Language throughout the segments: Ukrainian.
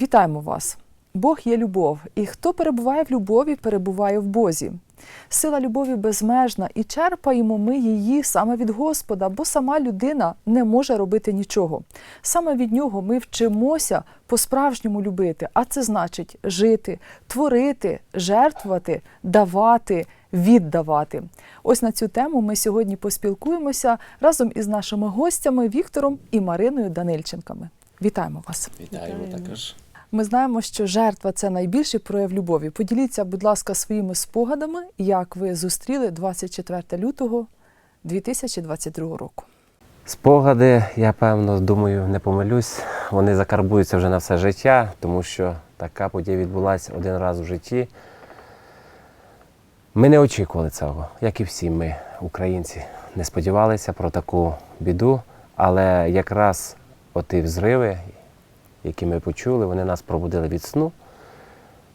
Вітаємо вас! Бог є любов, і хто перебуває в любові, перебуває в Бозі. Сила любові безмежна, і черпаємо ми її саме від Господа, бо сама людина не може робити нічого. Саме від нього ми вчимося по-справжньому любити, а це значить жити, творити, жертвувати, давати, віддавати. Ось на цю тему ми сьогодні поспілкуємося разом із нашими гостями Віктором і Мариною Данильченками. Вітаємо вас! Вітаємо також. Ми знаємо, що жертва це найбільший прояв любові. Поділіться, будь ласка, своїми спогадами, як ви зустріли 24 лютого 2022 року. Спогади, я певно думаю, не помилюсь. Вони закарбуються вже на все життя, тому що така подія відбулася один раз в житті. Ми не очікували цього, як і всі ми, українці, не сподівалися про таку біду, але якраз оті взриви, які ми почули, вони нас пробудили від сну.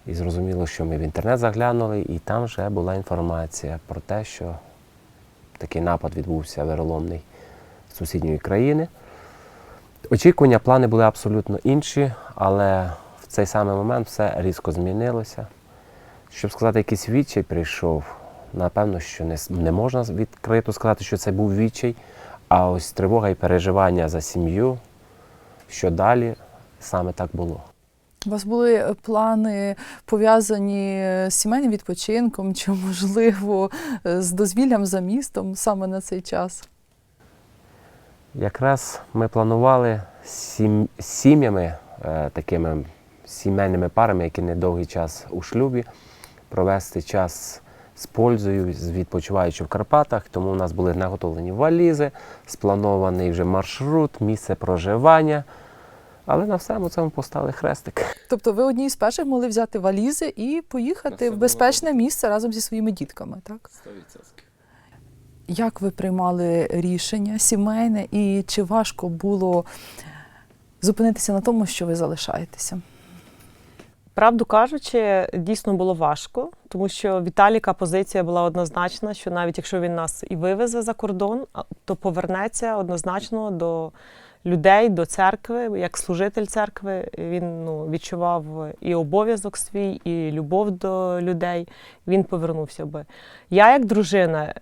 І зрозуміло, що ми в інтернет заглянули, і там вже була інформація про те, що такий напад відбувся вероломний з сусідньої країни. Очікування, плани були абсолютно інші, але в цей самий момент все різко змінилося. Щоб сказати, якийсь відчай прийшов, напевно, що не, не можна відкрито сказати, що це був відчай, а ось тривога і переживання за сім'ю, що далі, саме так було. У вас були е, плани пов'язані з сімейним відпочинком чи, можливо, е, з дозвіллям за містом саме на цей час? Якраз ми планували з сім- сім'ями, е, такими сімейними парами, які не довгий час у шлюбі, провести час з пользою, з відпочиваючи в Карпатах. Тому у нас були наготовлені валізи, спланований вже маршрут, місце проживання. Але на всьому цьому поставили хрестик. Тобто ви одні з перших могли взяти валізи і поїхати в було безпечне місце разом зі своїми дітками, так? 100%. Як ви приймали рішення сімейне і чи важко було зупинитися на тому, що ви залишаєтеся? Правду кажучи, дійсно було важко, тому що Віталіка позиція була однозначна, що навіть якщо він нас і вивезе за кордон, то повернеться однозначно до людей, до церкви, як служитель церкви. Він ну, відчував і обов'язок свій, і любов до людей. Він повернувся би. Я, як дружина,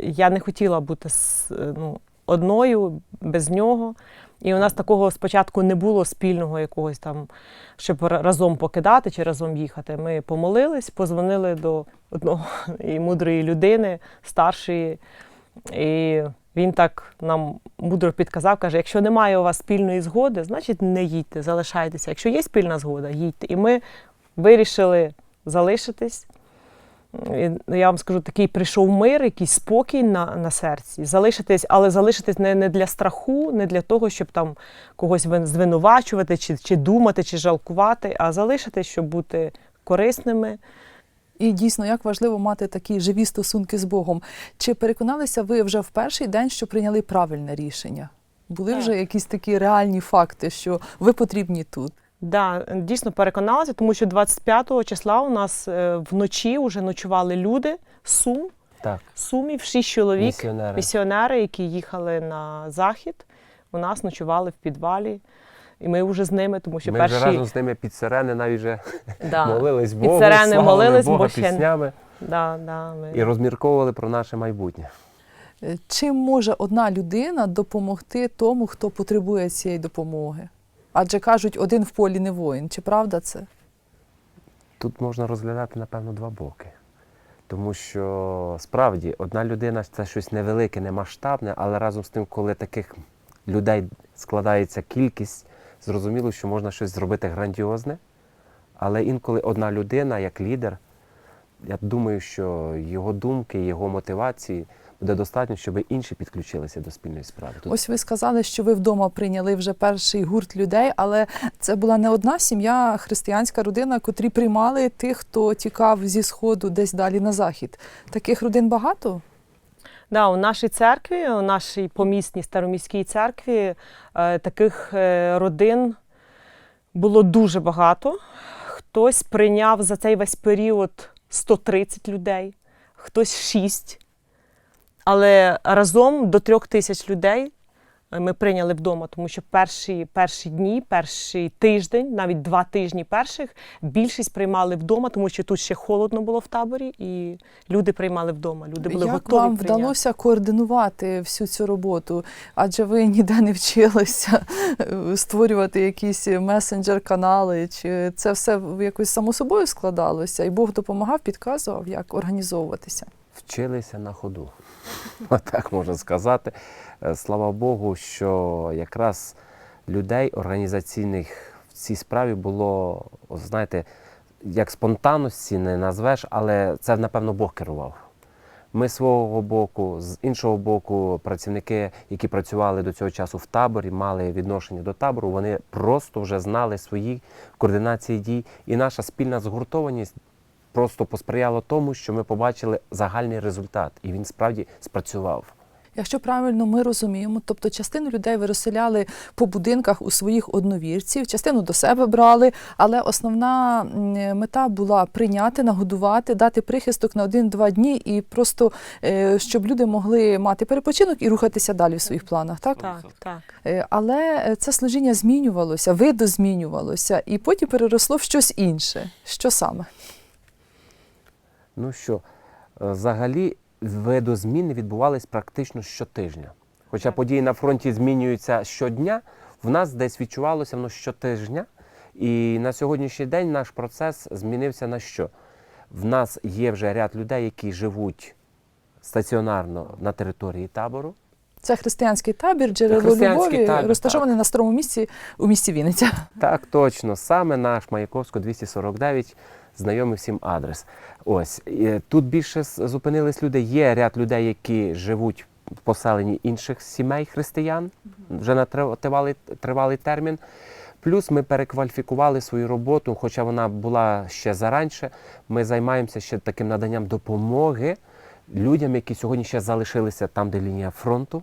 я не хотіла бути ну, одною без нього. І у нас такого спочатку не було спільного якогось там, щоб разом покидати чи разом їхати. Ми помолились, позвонили до одного і мудрої людини, старшої. І він так нам мудро підказав, каже: якщо немає у вас спільної згоди, значить не їдьте, залишайтеся. Якщо є спільна згода, їдьте. І ми вирішили залишитись. І я вам скажу, такий прийшов мир, якийсь спокій на, на серці. Залишитись, але залишитись не, не для страху, не для того, щоб там когось звинувачувати, чи, чи думати, чи жалкувати, а залишитись, щоб бути корисними. І дійсно, як важливо мати такі живі стосунки з Богом. Чи переконалися ви вже в перший день, що прийняли правильне рішення? Були Так. вже якісь такі реальні факти, що ви потрібні тут? Да, дійсно переконалася, тому що 25 числа у нас е, вночі вже ночували люди Сум, Так, Сумів, шість чоловік, місіонери. місіонери, які їхали на захід. У нас ночували в підвалі. І ми вже з ними, тому що Ми перші вже разом з ними під сирени навіть вже да, молились під сирени славили молились, Бога бо ще- піснями да, да, ми... і розмірковували про наше майбутнє. Е, Чим може одна людина допомогти тому, хто потребує цієї допомоги? Адже кажуть, один в полі не воїн. Чи правда це? Тут можна розглядати, напевно, два боки. Тому що справді одна людина це щось невелике, не масштабне, але разом з тим, коли таких людей складається кількість, зрозуміло, що можна щось зробити грандіозне. Але інколи одна людина, як лідер, я думаю, що його думки, його мотивації буде достатньо, щоб інші підключилися до спільної справи. Тут Ось ви сказали, що ви вдома прийняли вже перший гурт людей, але це була не одна сім'я, християнська родина, котрі приймали тих, хто тікав зі сходу десь далі на захід. Таких родин багато? Да, у нашій церкві, у нашій помісній староміській церкві е, таких е, родин було дуже багато. Хтось прийняв за цей весь період 130 людей, хтось 6. Але разом до трьох тисяч людей ми прийняли вдома, тому що перші, перші дні, перший тиждень, навіть два тижні перших, більшість приймали вдома, тому що тут ще холодно було в таборі, і люди приймали вдома. Люди були Як готові вам прийняти. вдалося координувати всю цю роботу? Адже ви ніде не вчилися е, створювати якісь месенджер-канали, чи це все якось само собою складалося, і Бог допомагав, підказував, як організовуватися. Вчилися на ходу. Так можна сказати. Е, Слава Богу, що якраз людей організаційних в цій справі було, знаєте, як спонтанності не назвеш, але це, напевно, Бог керував. Ми з свого боку, з іншого боку, працівники, які працювали до цього часу в таборі, мали відношення до табору, вони просто вже знали свої координації дій. І наша спільна згуртованість просто посприяла тому, що ми побачили загальний результат, і він справді спрацював. Якщо правильно ми розуміємо, тобто частину людей ви розселяли по будинках у своїх одновірців, частину до себе брали, але основна мета була прийняти, нагодувати, дати прихисток на один-два дні і просто е, щоб люди могли мати перепочинок і рухатися далі в своїх планах. Так, Так, так. Е, але е, це служіння змінювалося, видозмінювалося, і потім переросло в щось інше. Що саме? Ну що, е, взагалі видозміни відбувались практично щотижня. Хоча події на фронті змінюються щодня, в нас десь відчувалося воно щотижня. І на сьогоднішній день наш процес змінився на що? В нас є вже ряд людей, які живуть стаціонарно на території табору. Це християнський табір, джерело християнський любові, табір, розташований на старому місці у місті Вінниця. Так, точно, саме наш Маяковсько 249, знайомий всім адрес. Ось тут більше зупинились люди. Є ряд людей, які живуть в поселенні інших сімей християн вже на тривалий, тривалий термін. Плюс ми перекваліфікували свою роботу, хоча вона була ще заранше. Ми займаємося ще таким наданням допомоги людям, які сьогодні ще залишилися там, де лінія фронту,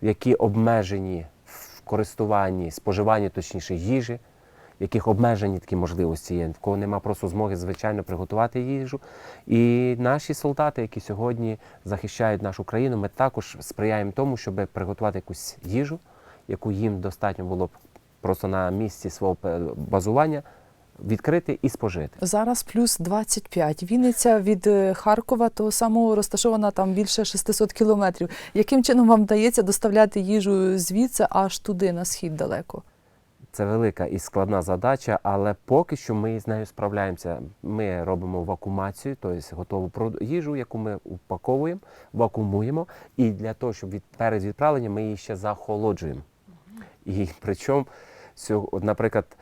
які обмежені в користуванні, споживанні, точніше, їжі, яких обмежені такі можливості є, в кого нема просто змоги, звичайно, приготувати їжу. І наші солдати, які сьогодні захищають нашу країну, ми також сприяємо тому, щоб приготувати якусь їжу, яку їм достатньо було б просто на місці свого базування відкрити і спожити. Зараз плюс 25. Вінниця від е, Харкова, того самого розташована там більше 600 кілометрів. Яким чином вам вдається доставляти їжу звідси аж туди, на схід далеко? Це велика і складна задача, але поки що ми з нею справляємося. Ми робимо вакуумацію, тобто готову їжу, яку ми упаковуємо, вакуумуємо. І для того, щоб від перед відправленням ми її ще захолоджуємо. І причому, наприклад,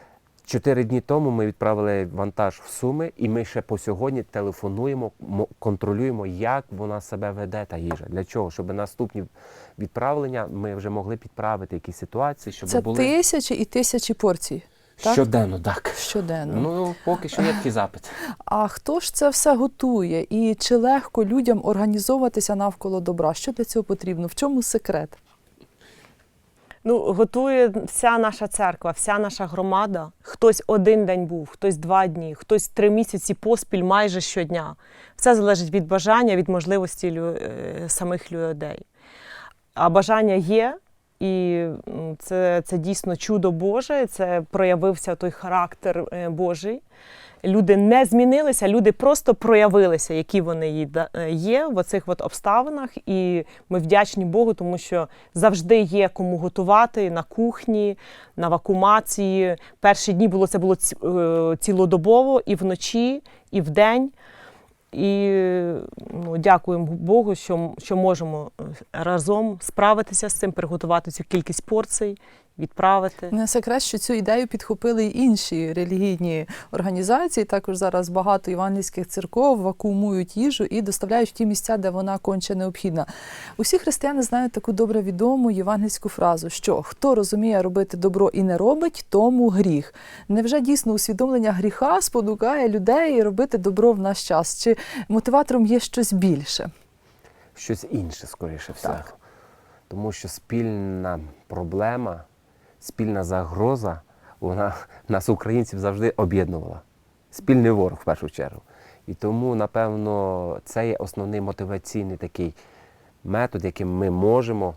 чотири дні тому ми відправили вантаж в Суми, і ми ще по сьогодні телефонуємо, контролюємо, як вона себе веде та їжа. Для чого? Щоб наступні відправлення ми вже могли підправити якісь ситуації, щоб Це були тисячі і тисячі порцій так? щоденно, так. щоденно. Ну, поки що є такий запит. А хто ж це все готує? І чи легко людям організовуватися навколо добра? Що для цього потрібно? В чому секрет? Ну, готує вся наша церква, вся наша громада. Хтось один день був, хтось два дні, хтось три місяці поспіль майже щодня. Все залежить від бажання, від можливості лю- е, самих людей. А бажання є, і це, це дійсно чудо Боже, це проявився той характер е, Божий. Люди не змінилися, люди просто проявилися, які вони е, є в оцих от обставинах. І ми вдячні Богу, тому що завжди є кому готувати на кухні, на вакуумації. Перші дні було це було е, цілодобово і вночі, і вдень. І ну, дякуємо Богу, що, що можемо е, разом справитися з цим, приготувати цю кількість порцій, відправити. Не секрет, що цю ідею підхопили й інші релігійні організації. Також зараз багато євангельських церков вакуумують їжу і доставляють в ті місця, де вона конче необхідна. Усі християни знають таку добре відому євангельську фразу, що хто розуміє робити добро і не робить, тому гріх. Невже дійсно усвідомлення гріха спонукає людей робити добро в наш час? Чи мотиватором є щось більше? Щось інше, скоріше всього. Так. Тому що спільна проблема, спільна загроза, вона нас, українців, завжди об'єднувала. Спільний ворог в першу чергу. І тому, напевно, це є основний мотиваційний такий метод, яким ми можемо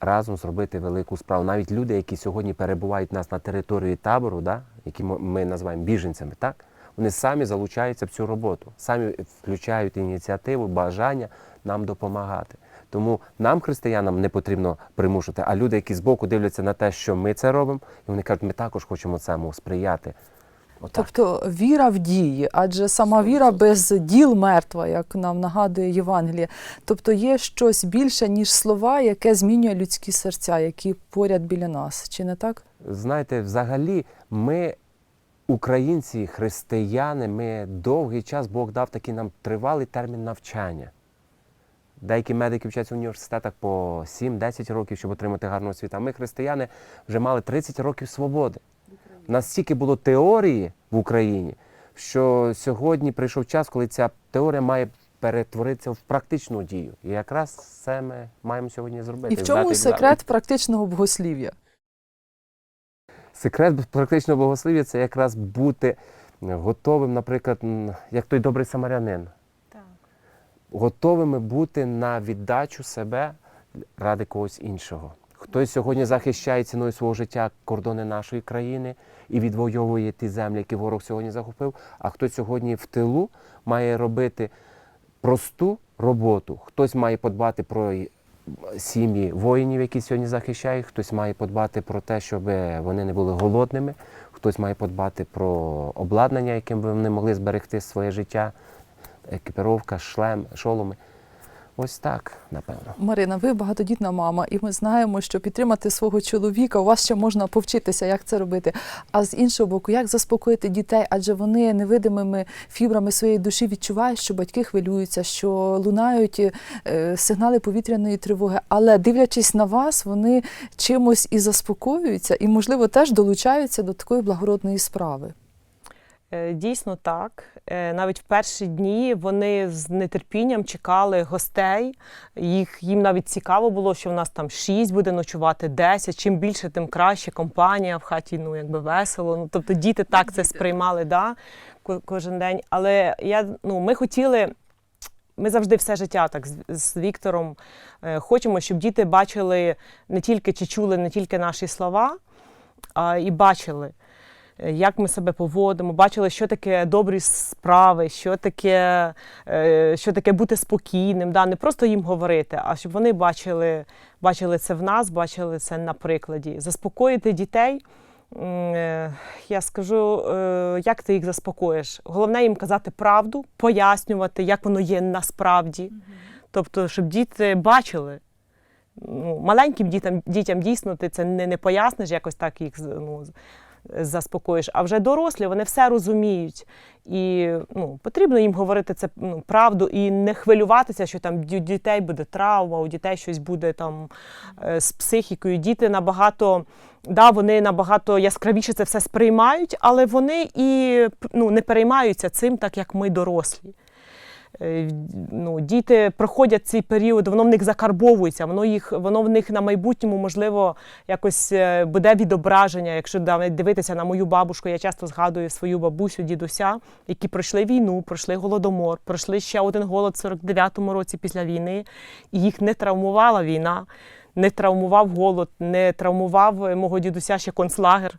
разом зробити велику справу. Навіть люди, які сьогодні перебувають у нас на території табору, да, які ми- називаємо біженцями, так, вони самі залучаються в цю роботу, самі включають ініціативу, бажання нам допомагати. Тому нам, християнам, не потрібно примушувати, а люди, які збоку дивляться на те, що ми це робимо, і вони кажуть, ми також хочемо цьому сприяти. Отак. Тобто віра в дії, адже сама віра без діл мертва, як нам нагадує Євангеліє. Тобто є щось більше, ніж слова, яке змінює людські серця, які поряд біля нас. Чи не так? Знаєте, взагалі, ми, українці, християни, ми довгий час Бог дав такий нам тривалий термін навчання. Деякі медики вчаться в університетах по 7-10 років, щоб отримати гарну освіту. А ми, християни, вже мали 30 років свободи. У нас стільки було теорії в Україні, що сьогодні прийшов час, коли ця теорія має перетворитися в практичну дію. І якраз це ми маємо сьогодні зробити. І в чому секрет практичного богослів'я? Секрет практичного богослів'я це якраз бути готовим, наприклад, як той добрий самарянин. Готовими бути на віддачу себе ради когось іншого. Хтось сьогодні захищає ціною свого життя кордони нашої країни і відвоює ті землі, які ворог сьогодні захопив, а хтось сьогодні в тилу має робити просту роботу. Хтось має подбати про сім'ї воїнів, які сьогодні захищають, хтось має подбати про те, щоб вони не були голодними, хтось має подбати про обладнання, яким вони могли зберегти своє життя, екіпіровка, шлем, шоломи. Ось так, напевно. Марина, ви багатодітна мама, і ми знаємо, що підтримати свого чоловіка у вас ще можна повчитися, як це робити. А з іншого боку, як заспокоїти дітей, адже вони невидимими фібрами своєї душі відчувають, що батьки хвилюються, що лунають е, сигнали повітряної тривоги. Але дивлячись на вас, вони чимось і заспокоюються, і, можливо, теж долучаються до такої благородної справи. Е, Дійсно так. Е, Навіть в перші дні вони з нетерпінням чекали гостей. Їх їм навіть цікаво було, що в нас там шість буде ночувати, десять. Чим більше, тим краще. Компанія в хаті ну якби весело. Ну тобто діти так це сприймали, да, кожен день. Але я ну ми хотіли. Ми завжди все життя так з, з Віктором е, хочемо, щоб діти бачили не тільки чи чули не тільки наші слова, а і бачили, як ми себе поводимо, бачили, що таке добрі справи, що таке, е, що таке бути спокійним, да? не просто їм говорити, а щоб вони бачили, бачили це в нас, бачили це на прикладі. Заспокоїти дітей. е, Я скажу, е, як ти їх заспокоїш. Головне їм казати правду, пояснювати, як воно є насправді. Тобто, щоб діти бачили, ну, маленьким дітям, дітям дійсно ти це не, не поясниш, якось так їх ну, заспокоїш. А вже дорослі вони все розуміють. І ну, потрібно їм говорити це ну, правду і не хвилюватися, що там у дітей буде травма, у дітей щось буде там е, з психікою. Діти набагато. Да, вони набагато яскравіше це все сприймають, але вони і ну, не переймаються цим, так як ми дорослі. Е, ну, діти проходять цей період, воно в них закарбовується, воно їх, воно в них на майбутньому, можливо, якось е, буде відображення. Якщо дивитися на мою бабушку, я часто згадую свою бабусю, дідуся, які пройшли війну, пройшли голодомор, пройшли ще один голод в 49-му році після війни, і їх не травмувала війна, не травмував голод, не травмував е, мого дідуся ще концлагер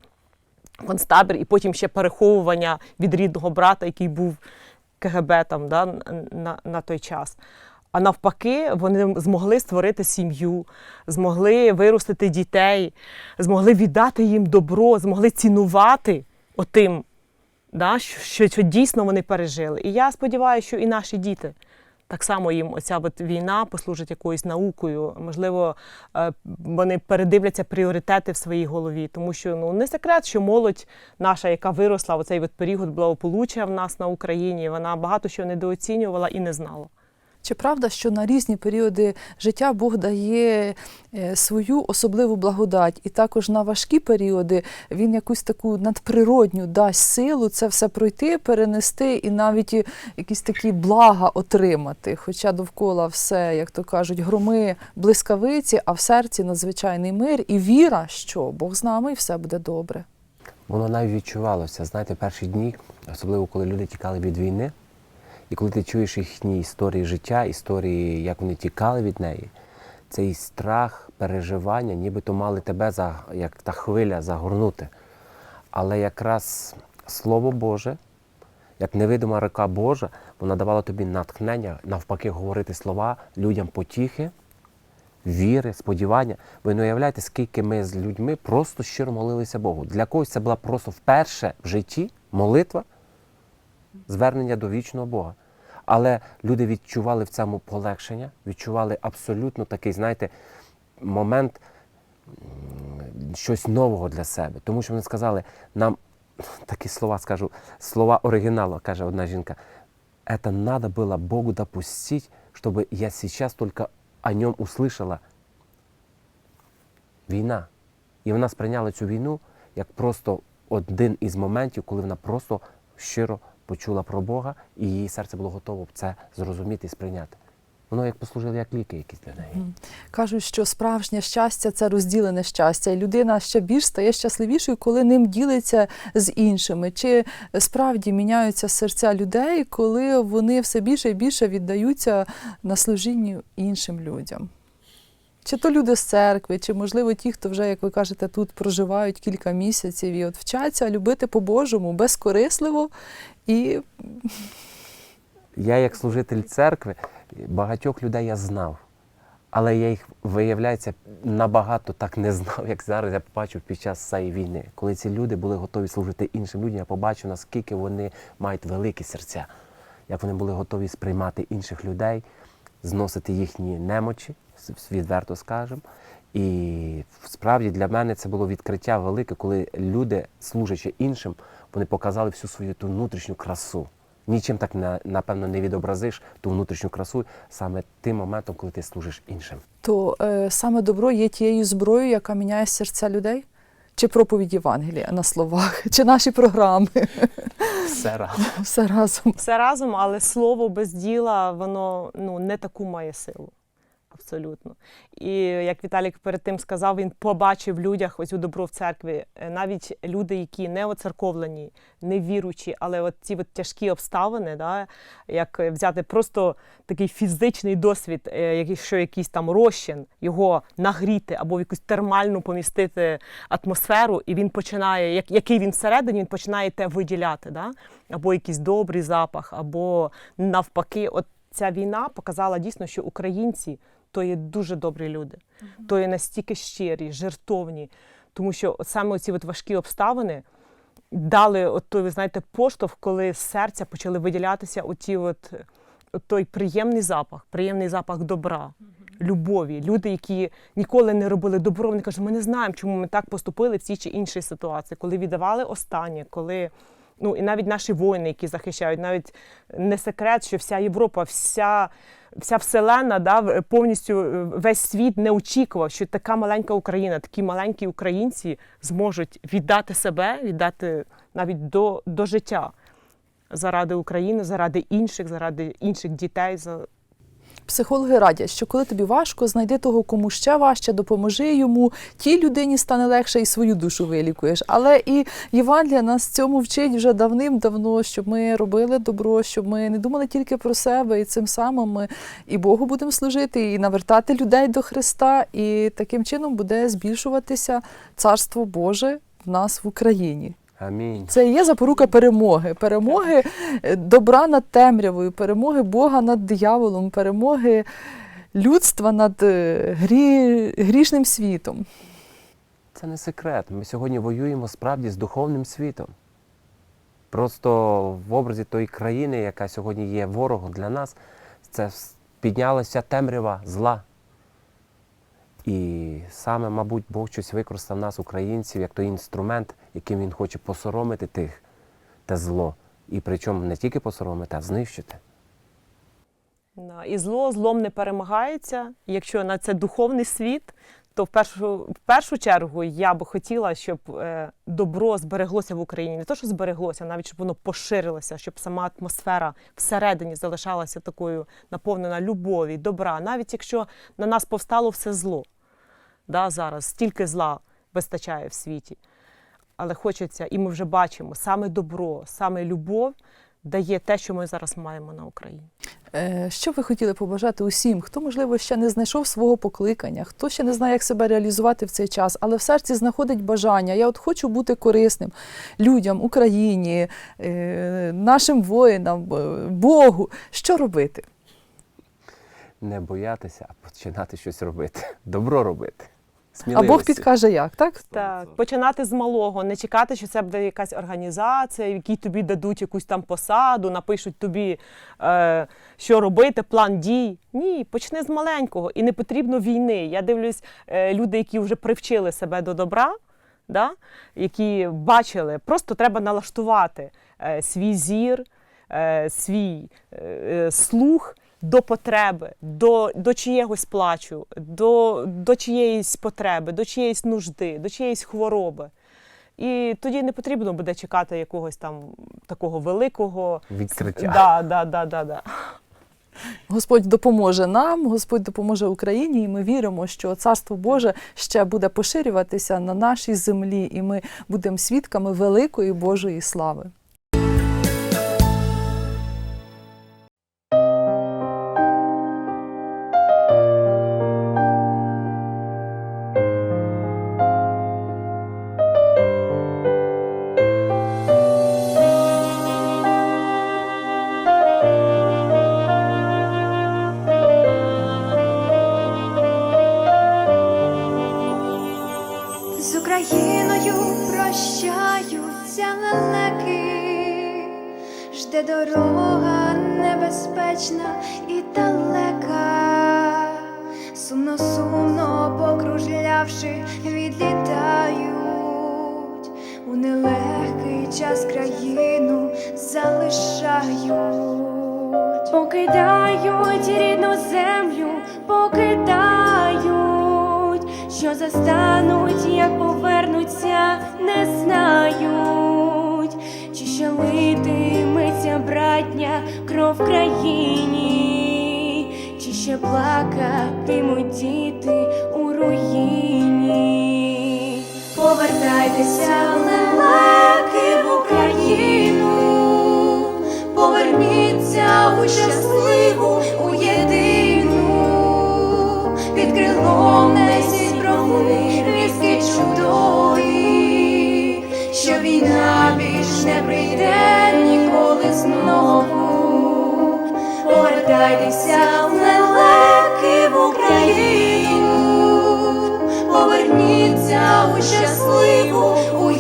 концтабір, і потім ще переховування від рідного брата, який був КГБ там, да, на, на той час. А навпаки, вони змогли створити сім'ю, змогли виростити дітей, змогли віддати їм добро, змогли цінувати отим, да, що, що, дійсно вони пережили. І я сподіваюся, що і наші діти. Так само їм оця от війна послужить якоюсь наукою. Можливо, е, вони передивляться пріоритети в своїй голові, тому що ну не секрет, що молодь наша, яка виросла в цей період благополуччя в нас на Україні, вона багато що недооцінювала і не знала. Чи правда, що на різні періоди життя Бог дає е, свою особливу благодать, і також на важкі періоди він якусь таку надприродню дасть силу це все пройти, перенести і навіть якісь такі блага отримати. Хоча довкола все, як то кажуть, громи блискавиці, а в серці надзвичайний мир і віра, що Бог з нами і все буде добре. Воно навіть відчувалося. Знаєте, перші дні, особливо коли люди тікали від війни, і коли ти чуєш їхні історії життя, історії, як вони тікали від неї, цей страх переживання, нібито мали тебе за, як та хвиля загорнути. Але якраз Слово Боже, як невидима рука Божа, вона давала тобі натхнення, навпаки, говорити слова людям потіхи, віри, сподівання. Ви не уявляєте, скільки ми з людьми просто щиро молилися Богу. Для когось це була просто вперше в житті молитва, звернення до вічного Бога. Але люди відчували в цьому полегшення, відчували абсолютно такий, знаєте, момент м, щось нового для себе. Тому що вони сказали, нам такі слова скажу, слова оригіналу, каже одна жінка. Это надо было Богу допустить, чтобы я сейчас только о нем услышала. Війна. І вона сприйняла цю війну як просто один із моментів, коли вона просто щиро почула про Бога, і її серце було готово це зрозуміти і сприйняти. Воно як послужило як ліки якісь для неї. Кажуть, що справжнє щастя це розділене щастя, і людина ще більш стає щасливішою, коли ним ділиться з іншими. Чи справді міняються серця людей, коли вони все більше і більше віддаються на служінню іншим людям? Чи то люди з церкви, чи можливо ті, хто вже, як ви кажете, тут проживають кілька місяців і от вчаться любити по-божому, безкорисливо і Я, як служитель церкви, багатьох людей я знав. Але я їх, виявляється, набагато так не знав, як зараз я побачив під час цієї війни. Коли ці люди були готові служити іншим людям, я побачив, наскільки вони мають великі серця, як вони були готові сприймати інших людей, зносити їхні немочі, відверто скажемо. І справді для мене це було відкриття велике, коли люди, служачи іншим, вони показали всю свою ту внутрішню красу. Нічим так на- напевно не відобразиш ту внутрішню красу саме тим моментом, коли ти служиш іншим. то е, саме добро є тією зброєю, яка міняє серця людей? Чи проповідь Євангелія на словах, чи наші програми? Все разом. Все разом. Все разом, але слово без діла, воно ну, не таку має силу. Абсолютно. І як Віталік перед тим сказав, він побачив в людях у добро в церкві. Е, Навіть люди, які не оцерковлені, не віруючі, але от ці от тяжкі обставини, да, як е, взяти просто такий фізичний досвід, е, якщо якийсь там розчин, його нагріти або в якусь термальну помістити атмосферу, і він починає, як, який він всередині, він починає те виділяти. Да? Або якийсь добрий запах, або навпаки, от ця війна показала дійсно, що українці то є дуже добрі люди, то є настільки щирі, жертовні. Тому що от саме ці от важкі обставини дали от той, ви знаєте, поштовх, коли з серця почали виділятися оті от, от той приємний запах, приємний запах добра. Любові, люди, які ніколи не робили добро, вони кажуть, ми не знаємо, чому ми так поступили в цій чи іншій ситуації, коли віддавали останнє, коли ну і навіть наші воїни, які захищають, навіть не секрет, що вся Європа, вся, вся вселена, да, повністю е, весь світ не очікував, що така маленька Україна, такі маленькі українці зможуть віддати себе, віддати навіть до, до життя заради України, заради інших, заради інших дітей. Психологи радять, що коли тобі важко, знайди того, кому ще важче, допоможи йому, тій людині стане легше і свою душу вилікуєш. Але і Євангелія нас цьому вчить вже давним-давно, щоб ми робили добро, щоб ми не думали тільки про себе, і цим самим ми і Богу будемо служити, і навертати людей до Христа, і таким чином буде збільшуватися царство Боже в нас в Україні. Амінь. Це є запорука перемоги, перемоги е, добра над темрявою, перемоги Бога над дияволом, перемоги людства над е, грі... грішним світом. Це не секрет. Ми сьогодні воюємо справді з духовним світом. Просто в образі тої країни, яка сьогодні є ворогом для нас, це піднялася темрява зла. І саме, мабуть, Бог щось використав нас, українців, як той інструмент, яким він хоче посоромити тих те зло. І причому не тільки посоромити, а знищити. І зло злом не перемагається. Якщо на це духовний світ, то в першу, в першу чергу я би хотіла, щоб е, добро збереглося в Україні. Не то, що збереглося, а навіть щоб воно поширилося, щоб сама атмосфера всередині залишалася такою наповнена любові, добра, навіть якщо на нас повстало все зло. Да, зараз стільки зла вистачає в світі. Але хочеться, і ми вже бачимо, саме добро, саме любов дає те, що ми зараз маємо на Україні. Е, Що ви хотіли побажати усім, хто, можливо, ще не знайшов свого покликання, хто ще не знає, як себе реалізувати в цей час, але в серці знаходить бажання. Я от хочу бути корисним людям, Україні, е, нашим воїнам, е, Богу. Що робити? Не боятися, а починати щось робити. Добро робити. А Бог підкаже, як, так? Так, починати з малого, не чекати, що це буде якась організація, в якій тобі дадуть якусь там посаду, напишуть тобі, е, що робити, план дій. Ні, почни з маленького. І не потрібно війни. Я дивлюсь, е, люди, які вже привчили себе до добра, да? які бачили, просто треба налаштувати е, свій зір, е, свій е, е, слух. До потреби, до, до чиєгось плачу, до, до чиєїсь потреби, до чиєїсь нужди, до чиєїсь хвороби. І тоді не потрібно буде чекати якогось там такого великого Відкриття. Да, да, да, да, да. Господь допоможе нам, Господь допоможе Україні, і ми віримо, що Царство Боже ще буде поширюватися на нашій землі, і ми будемо свідками великої Божої слави. Час країну залишають, покидають рідну землю, покидають. Що застануть, як повернуться, не знають, чи ще литиметься братня кров в країні, чи ще плакатимуть діти у руїні. Повертайтеся, лелеки, в Україну, поверніться у щасливу, у єдину, під крилом несіть промир, віски чудові, що війна більш не прийде ніколи знову. Повертайтеся, в лелеки, в Україну, поверніться у щасливу, у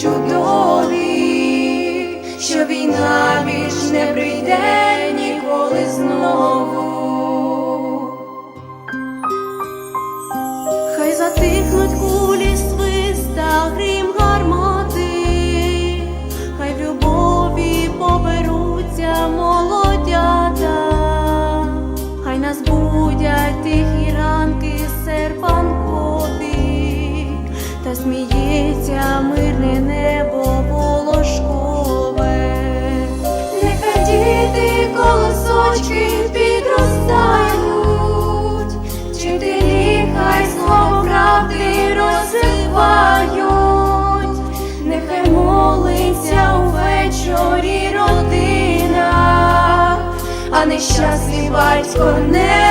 чудові, що війна більш не прийде батько не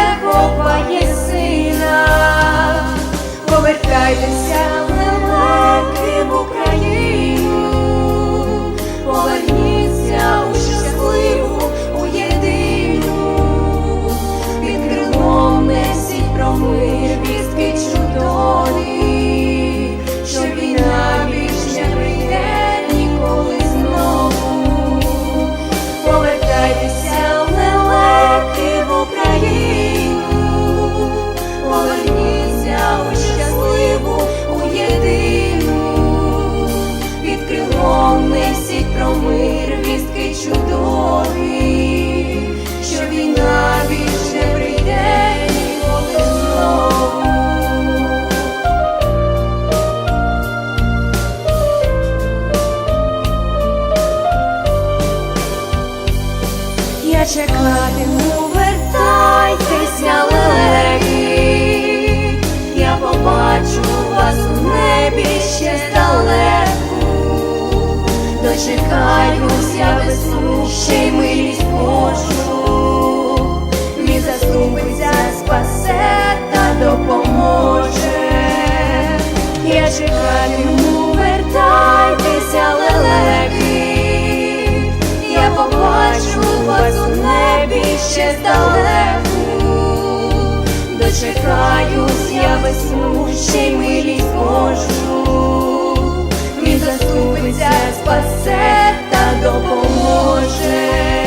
дочекаюсь я весну, ще й милість Божу. Він заступиться, спасе та допоможе. Я чекатиму, вертайтеся, лелеки. Я побачу вас у небі ще здалеку. Дочекаюсь я весну, ще й милість Божу. Він заступиться, спасе та допоможе.